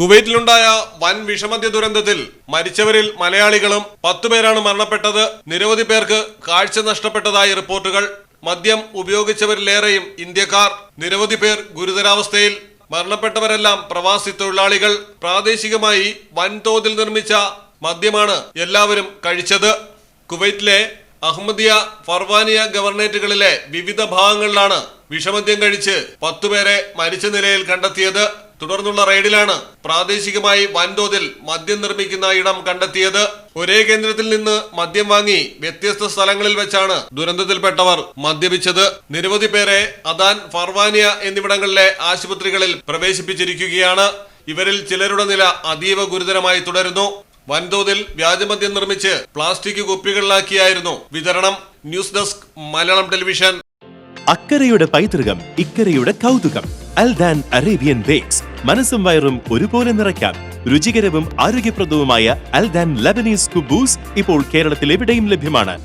കുവൈറ്റിലുണ്ടായ വൻ വിഷമദ്യ ദുരന്തത്തിൽ മരിച്ചവരിൽ മലയാളികളും പത്തുപേരാണ് മരണപ്പെട്ടത്. നിരവധി പേർക്ക് കാഴ്ച നഷ്ടപ്പെട്ടതായി റിപ്പോർട്ടുകൾ. മദ്യം ഉപയോഗിച്ചവരിലേറെയും ഇന്ത്യക്കാർ. നിരവധി പേർ ഗുരുതരാവസ്ഥയിൽ മരണപ്പെട്ടവരെല്ലാം പ്രവാസി തൊഴിലാളികൾ. പ്രാദേശികമായി വൻതോതിൽ നിർമ്മിച്ച മദ്യമാണ് എല്ലാവരും കഴിച്ചത്. കുവൈറ്റിലെ അഹമ്മദിയ ഫർവാനിയ ഗവർണേറ്റുകളിലെ വിവിധ ഭാഗങ്ങളിലാണ് വിഷമദ്യം കഴിച്ച് പത്തുപേരെ മരിച്ച നിലയിൽ കണ്ടെത്തിയത്. തുടർന്നുള്ള റെയ്ഡിലാണ് പ്രാദേശികമായി വൻതോതിൽ മദ്യം നിർമ്മിക്കുന്ന ഇടം കണ്ടെത്തിയത്. ഒരേ കേന്ദ്രത്തിൽ നിന്ന് മദ്യം വാങ്ങി വ്യത്യസ്ത സ്ഥലങ്ങളിൽ വെച്ചാണ് ദുരന്തത്തിൽപ്പെട്ടവർ മദ്യപിച്ചത്. നിരവധി പേരെ അദാൻ ഫർവാനിയ എന്നിവിടങ്ങളിലെ ആശുപത്രികളിൽ പ്രവേശിപ്പിച്ചിരിക്കുകയാണ്. ഇവരിൽ ചിലരുടെ നില അതീവ ഗുരുതരമായി തുടരുന്നു. വൻതോതിൽ വ്യാജമദ്യം നിർമ്മിച്ച് പ്ലാസ്റ്റിക് കുപ്പികളിലാക്കിയായിരുന്നു വിതരണം. News desk Malayalam television. അക്കരയുടെ പൈതൃകം ഇക്കരയുടെ കൗതുകം. Aldan Arabian bakes. മനസ്സും വയറും ഒരുപോലെ നിറയ്ക്കാം. രുചികരവും ആരോഗ്യപ്രദവുമായ അൽദാൻ ലബനീസ് കുബൂസ് ഇപ്പോൾ കേരളത്തിൽ എവിടെയും ലഭ്യമാണ്.